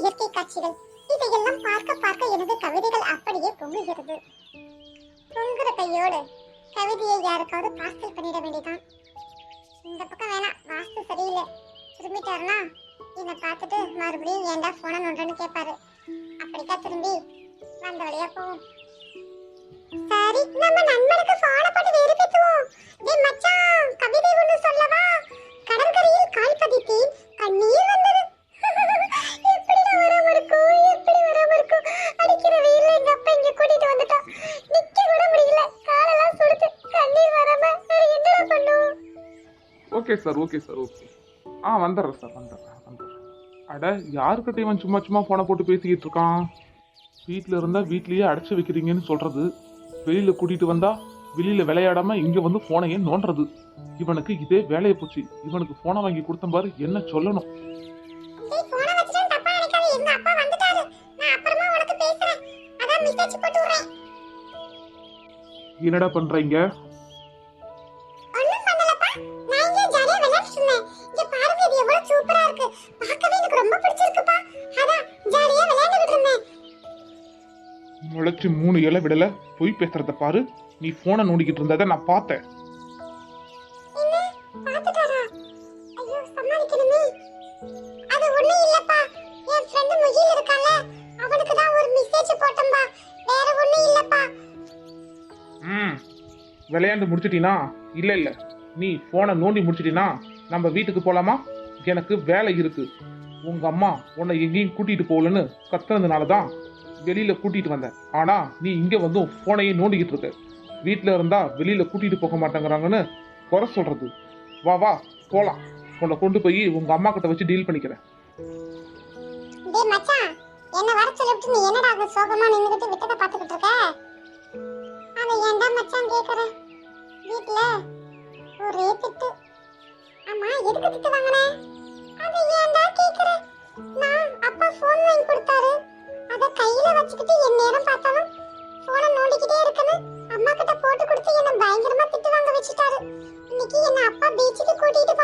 இயற்கை காட்சிகள். இதையெல்லாம் பார்க்க பார்க்க எனது கவிதைகள் அப்படியே பொங்குகிறது. பொங்குற கையோடு கவிதையை யாருக்காவது பார்சல் பண்ணிட வேண்டியதான் இந்த பக்கம் வேணாம் வாஸ்து சரியில்லை. திரும்பிட்டாருன்னா என்னை பார்த்துட்டு மறுபடியும் ஏன்டா போன நோண்டன்னு கேட்பாரு அப்படித்தான் திரும்பி வந்த வழியா போவோம். சரி நம்ம நண்பனுக்கு போன போட்டு வெறுப்பேத்துவோம். டேய் மச்சான் கவிதை ஒன்று சொல்லவா? கடற்கரையில் கால் பதித்தேன் கண்ணீர் வந்தது. Okay sir okay sir okay ஆ வந்துடுறேன் சார் வந்துடுறேன் வந்துடுறேன். அட யாருக்கிட்ட இவன் சும்மா சும்மா ஃபோனை போட்டு பேசிக்கிட்டு இருக்கான்? வீட்டில் இருந்தால் வீட்லேயே அடைச்சி வைக்கிறீங்கன்னு சொல்கிறது வெளியில் கூட்டிகிட்டு வந்தால் வெளியில் விளையாடாமல் இங்கே வந்து ஃபோனையே நோண்டுறது? இவனுக்கு இதே வேலையை போச்சு. இவனுக்கு ஃபோனை வாங்கி கொடுத்த பாரு என்ன சொல்லணும்? மெசேஜ் போட்டு விடுறேன் என்னடா பண்ணுறீங்க ஒண்ணும் பண்ணலப்பா. நான் இங்க ஜாலியா விளையாடிட்டு இருந்தேன். இங்க பாருங்க இது எவ்வளவு சூப்பரா இருக்கு. பார்க்கவே எனக்கு ரொம்ப பிடிச்சிருக்குப்பா. அதான் ஜாலியா விளையாண்டுட்டு இருந்தேன். முளைச்சு மூணு இலை விடல. பொய் பேசுறத பாரு. நீ ஃபோனை நோண்டிக்கிட்டு இருந்ததை நான் பார்த்தேன். என்ன? பாத்துட்டாரா ஐயோ சமாளிக்கணுமே. அது ஒண்ணும் இல்லப்பா. என் ஃப்ரெண்ட் முகில் இருக்கான்ல. அவனுக்கு தான் ஒரு மெசேஜ் போட்டேன்பா. வேற ஒண்ணும் இல்லப்பா. ம். விளையாண்டு முடிச்சிட்டினா? இல்லை இல்லை. நீ ஃபோனை நோண்டி முடிச்சிட்டினா நம்ம வீட்டுக்கு போகலாமா எனக்கு வேலை இருக்கு. உங்க அம்மா உன்னை எங்கேயும் கூட்டிட்டு போகலன்னு கத்துனதுனால தான் வெளியில கூட்டிட்டு வந்தேன். ஆனா நீ இங்க வந்து உன் ஃபோனையே நோண்டிக்கிட்டு இருக்க. வீட்டில் இருந்தா வெளியில கூட்டிட்டு போக மாட்டேங்கிறாங்கன்னு குறை சொல்றது. வா வா போலாம். உன்னை கொண்டு போய் உங்க அம்மா கிட்ட வச்சு டீல் பண்ணிக்கிறேன். டேய் மச்சான். என்ன வர சொல்லிட்டு நீ என்னடா அங்க சோகமா நின்னுகிட்டு விட்டத பாத்துக்கிட்டு இருக்க? அவ ஏன்டா மச்சான் கேக்குற? வீட்ல ஒரே திட்டு. அம்மா எதுக்கு திட்டு வாங்கின? அவ ஏன்டா கேக்குற? நான் அப்பா ஃபோன் வாங்கி கொடுத்தாரு. அத கையில வச்சுக்கிட்டு என் நேரம் பார்த்தாலும் போனை நோண்டிக்கிட்டே இருக்கணும் அம்மா கிட்ட போட்டு கொடுத்து என்ன பயங்கரமா திட்டு வாங்க வச்சுட்டாரு. இன்னைக்கு என்ன அப்பா பீச்சுக்கு கூட்டிட்டு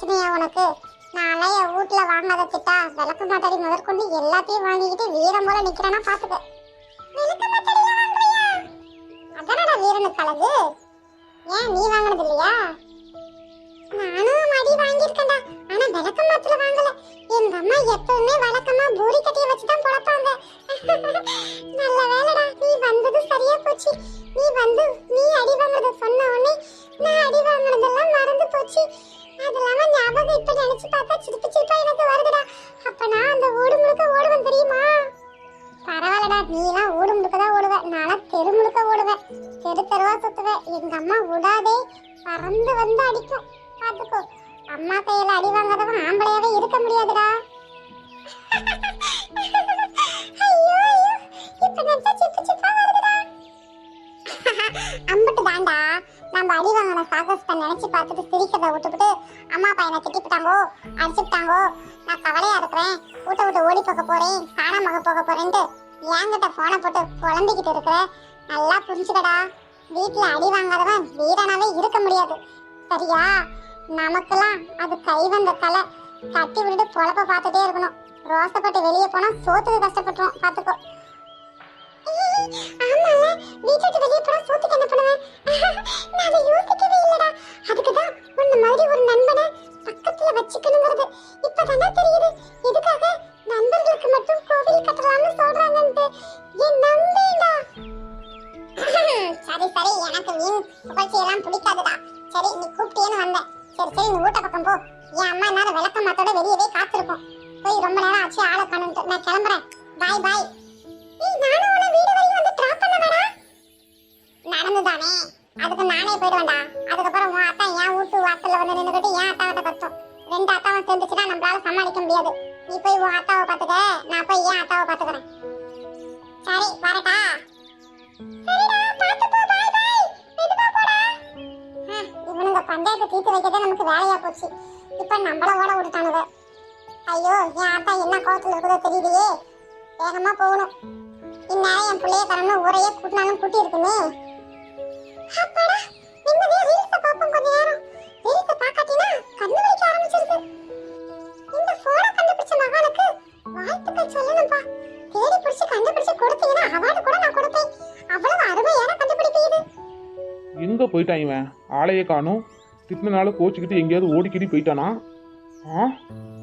பிரச்சனையா உனக்கு? நான்லாம் என் வீட்டுல வாங்காத திட்டா விளக்கு மாத்தாடி முதற்கொண்டு எல்லாத்தையும் வாங்கிக்கிட்டு வீரம் போல நிக்கிறேன்னா பாத்துக்க. விளக்கு அதானடா வீரனுக்கு அழகு ஏன் நீ வாங்கினது இல்லையா? நானும் மடி வாங்கியிருக்கேன்டா. ஆனா விளக்கு மாத்துல வாங்கல. எங்க அம்மா எப்பவுமே வழக்கமா பூரி கட்டிய வச்சுதான் பொழப்பாங்க. நல்ல வேலைடா நீ வந்தது சரியா போச்சு. நீ வந்து நீ அடி வாங்கினதை சொன்ன உடனே நான் அடி வாங்கினதெல்லாம் மறந்து போச்சு. அது ஞாபகம் இப்ப நினைச்சு பார்த்தா சிரிப்பு சிரிப்பா எனக்கு வருதுடா. அப்ப நான் அந்த ஓடு முழுக்க ஓடுவேன் தெரியுமா? பரவாயில்லடா நீலாம் ஓடு முழுக்க தான் ஓடுவ. நான்லாம் தெரு முழுக்க ஓடுவேன் தெரு தெருவா சுத்துவேன் எங்க அம்மா விடாதே. பறந்து வந்து அடிக்கும். பாத்துக்கோ. அம்மா கையில அடி வாங்காதவன் ஆம்பளையாவே இருக்க முடியாதுடா. பார்த்துட்டு சிரிக்கிறத விட்டுவிட்டு அம்மா பையனை திட்டிவிட்டாங்கோ அடிச்சுட்டாங்கோ நான் கவலையா இருக்கிறேன். வீட்டை விட்டு ஓடி போக போறேன் காணாம போக போறேன்ட்டு என்கிட்ட போனை போட்டு குழம்பிக்கிட்டு இருக்கிற. நல்லா புரிஞ்சுக்கடா. வீட்டுல அடி வாங்காதவன் வீரனாவே இருக்க முடியாது. சரியா? நமக்கெல்லாம் அது கை வந்த கலை கட்டி விட்டுட்டு பொழப்ப பார்த்துட்டே இருக்கணும். ரோசப்பட்டு வெளியே போனா சோத்துக்கு கஷ்டப்பட்டுரும் பாத்துக்கோ ஆமால வீட்டை சரி நீ கூப்பிட்டேன்னு வந்தேன். சரி சரி நீ வீட்டை பக்கம் போ. என் அம்மா நேரம் விளக்க மாத்தோட வெளியவே காத்திருப்போம் போய் ரொம்ப நேரம் ஆச்சு ஆளை காணுன்ட்டு. நான் கிளம்புறேன். பாய் பாய் நானும் உன்னை வீடு வரையும் வந்து டிராப் பண்ண வேணா நடந்துதானே? அதுக்கு நானே போயிடுவேன்டா. அதுக்கப்புறம் உன் அத்தா என் வீட்டு வாசல்ல வந்து நின்னுக்கிட்டு என் அத்தாவிட்ட கத்தும். ரெண்டு அத்தாவும் சேர்ந்துச்சுன்னா நம்மளால சமாளிக்க முடியாது. நீ போய் உன் அத்தாவை பாத்துக்க நான் போய் என் அத்தாவை பாத்துக்கிறேன் சரி வரட்டா. சரிடா பாத்து போ பாய் பை இவனுங்க பஞ்சாயத்தை தீர்த்து வைக்கிறதே நமக்கு வேலையா போச்சு. இப்ப நம்மள ஓட விட்டுட்டானுங்க. ஐயோ என் ஆத்தா என்ன கோவத்துல இருக்குதோ தெரியலையே வேகமா போகணும். இந்நேரம் என் பிள்ளைய தரணும் ஊரையே கூட்டினாலும் கூட்டி இருக்குமே அப்பாடா நிம்மதியா வாழ்த்துக்கள் சொல்லணும்பா. தேடி பிடிச்சு கண்டுபிடிச்சு கொடுத்தீங்கன்னா அவார்டு கூட நான் கொடுப்பேன். அவ்வளவு அருமையான கண்டுபிடிப்பு இது. எங்க போயிட்டான் இவன்? ஆளையே காணும். திட்டினால கோச்சிக்கிட்டு எங்கேயாவது ஓடிக்கிடி போயிட்டானா? ஆ?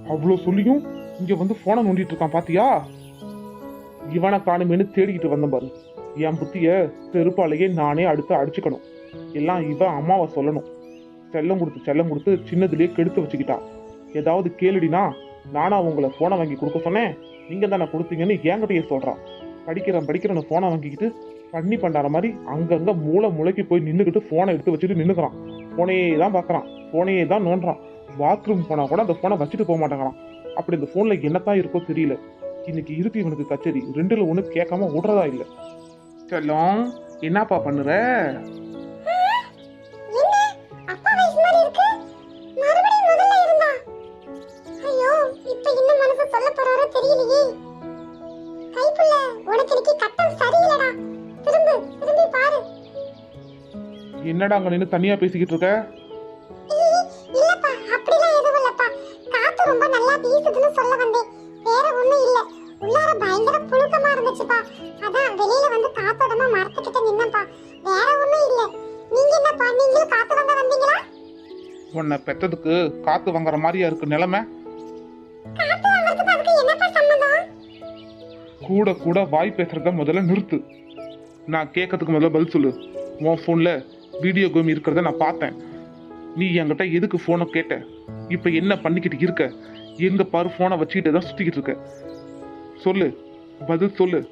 அவ்வளோ சொல்லியும் இங்கே வந்து ஃபோனை நோண்டிட்டு இருக்கான் பாத்தியா? இவனை காணுமேனு தேடிக்கிட்டு வந்தேன் பாரு. என் புத்திய செருப்பாலேயே நானே அடுத்து அடிச்சுக்கணும். எல்லாம் இவன் அம்மாவை சொல்லணும். செல்லம் கொடுத்து செல்லம் கொடுத்து சின்னதுலேயே கெடுத்து வச்சுக்கிட்டா ஏதாவது கேளுடினா நானா உங்களை ஃபோனை வாங்கி கொடுக்க சொன்னேன். நீங்க தானே கொடுத்தீங்கன்னு என்கிட்டயே சொல்றான். படிக்கிறேன் படிக்கிறேன்னு ஃபோனை வாங்கிக்கிட்டு பண்ணி பண்டார மாதிரி அங்கங்க மூளை முளைக்கு போய் நின்றுக்கிட்டு ஃபோனை எடுத்து வச்சுட்டு நின்றுக்கிறான் ஃபோனையே தான் பார்க்குறான். ஃபோனையே தான் நோண்டுறான். பாத்ரூம் போனால் கூட அந்த ஃபோனை வச்சுட்டு போக மாட்டேங்கிறான். அப்படி இந்த ஃபோனில் என்னத்தான் இருக்கோ தெரியல. இன்னைக்கு இருக்கு இவனுக்கு கச்சேரி. ரெண்டில் ஒன்று கேட்காம விடுறதா இல்லை. செல்லம் என்னப்பா பண்ணுற? என்னடா அங்கே நின்று தனியாக பேசிக்கிட்டு இருக்க? இல்ல- இல்லப்பா அப்படிலாம் எதுவும் இல்லப்பா. காத்து ரொம்ப நல்லா வீசுதுன்னு சொல்ல வந்தேன். வேற ஒண்ணும் இல்ல. உள்ளார பயங்கர புழுக்கமா இருந்துச்சுப்பா. அதான் வெளியில வந்து காத்தோடமா மரத்துக்கிட்ட நின்னப்பா வேற ஒண்ணும் இல்ல. நீங்க என்னப்பா நீங்களும் காத்து வாங்க வந்தீங்களா? உன்னை பெத்ததுக்கு காத்து வாங்குற மாதிரியா இருக்கு நிலைமை? காத்து வாங்குறதுக்கு அதுக்கு என்னப்பா சம்பந்தம் கூட கூட வாய் பேசுறத முதல்ல நிறுத்து. நான் கேட்கறதுக்கு முதல்ல பதில் சொல்லு. உன் ஃபோனில் வீடியோ கேம் இருக்கிறத நான் பார்த்தேன். நீ என்கிட்ட எதுக்கு ஃபோனை கேட்ட? இப்போ என்ன பண்ணிக்கிட்டு இருக்க? எங்க பாரு ஃபோனை வச்சுக்கிட்டு தான் சுற்றிக்கிட்டு இருக்க. சொல்லு. பதில் சொல்லு.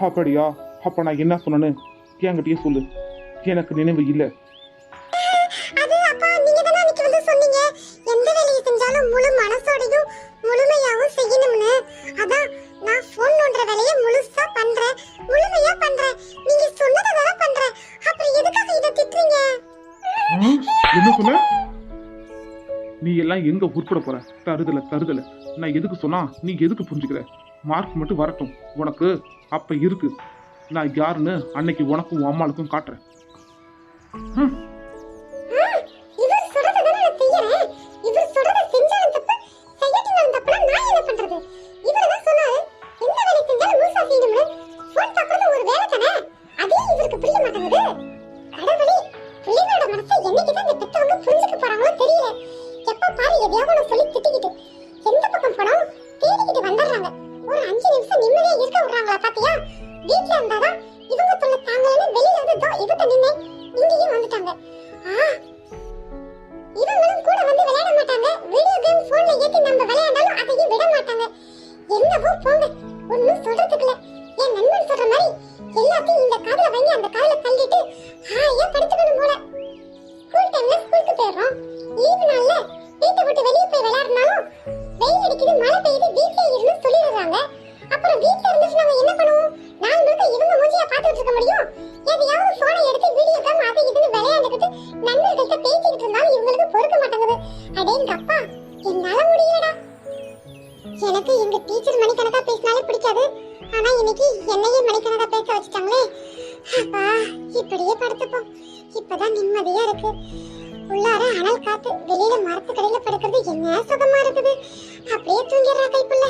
அப்படியா? அப்போ நான் என்ன சொன்னேன்னு என்கிட்டயே சொல்லு. எனக்கு நினைவு இல்லை. நான் எங்க உட்பட போற தருதல தருதல. நான் எதுக்கு சொன்னா நீ எதுக்கு புரிஞ்சுக்கிற? மார்க் மட்டும் வரட்டும். உனக்கு அப்ப இருக்கு. நான் யாருன்னு அன்னைக்கு உனக்கும் உன் அம்மாளுக்கும் காட்டுறேன். ஹம், பாரு எதையாவது சொல்லி திட்டிக்கிட்டு. எந்த பக்கம் போனாலும் தேடிக்கிட்டு வந்துடுறாங்க. ஒரு அஞ்சு நிமிஷம் நிம்மதியா இருக்க விடுறாங்களா பாத்தியா? வீட்ல இருந்தாதான் இவங்க தொல்லை தாங்கலன்னு வெளியில வந்து தோ இவத்த நின்னு இங்கேயும் வந்துட்டாங்க. ஆ இவங்களும் கூட வந்து விளையாட மாட்டாங்க. வீடியோ கேம் போன்ல ஏத்தி நம்ம விளையாண்டாலும் அதையும் விட மாட்டாங்க. என்னவோ போங்க. ஒன்னும் சொல்றதுக்கு இல்ல. என் நண்பன் சொல்ற மாதிரி எல்லாத்தையும் இந்த காதுல வாங்கி அந்த காதுல தள்ளிட்டு ஹாயா படுத்துக்கணும் போல. ஸ்கூல் டைம்ல ஸ்கூலுக்கு போயிடுறோம். லீவு நாள்ல வீட்டை விட்டு வெளியே போய் விளையாடினாலும் வெயில் அடிக்குது மழை பெய்யுது வீட்ல இருந்து சொல்லிடுறாங்க. அப்புறம் வீட்ல இருந்துச்சு நாங்க என்ன பண்ணுவோம்? நாலு முழுக்க இவங்க மூஞ்சிய பாத்துட்டு இருக்க முடியும். எதையாவது போனை எடுத்து வீடியோ கேம் அது இதுன்னு விளையாண்டுக்கிட்டு நண்பர்கள்ட்ட பேசிக்கிட்டு இருந்தாலும் இவங்களுக்கு பொறுக்க மாட்டேங்குது அடேங்க அப்பா என்னால முடியலடா. எனக்கு எங்க டீச்சர் மணிக்கணக்கா பேசினாலே பிடிக்காது. ஆனா இன்னைக்கு என்னையே மணிக்கணக்கா பேச வச்சுட்டாங்களே. அப்பா இப்படியே படுத்துப்போம். இப்பதான் நிம்மதியா இருக்கு. உள்ளார அனல் காத்து வெளியில மரத்துக்கடையில படுக்கிறது என்ன சுகமா இருக்குது? அப்படியே தூங்கிடுறா கைப்புள்ள.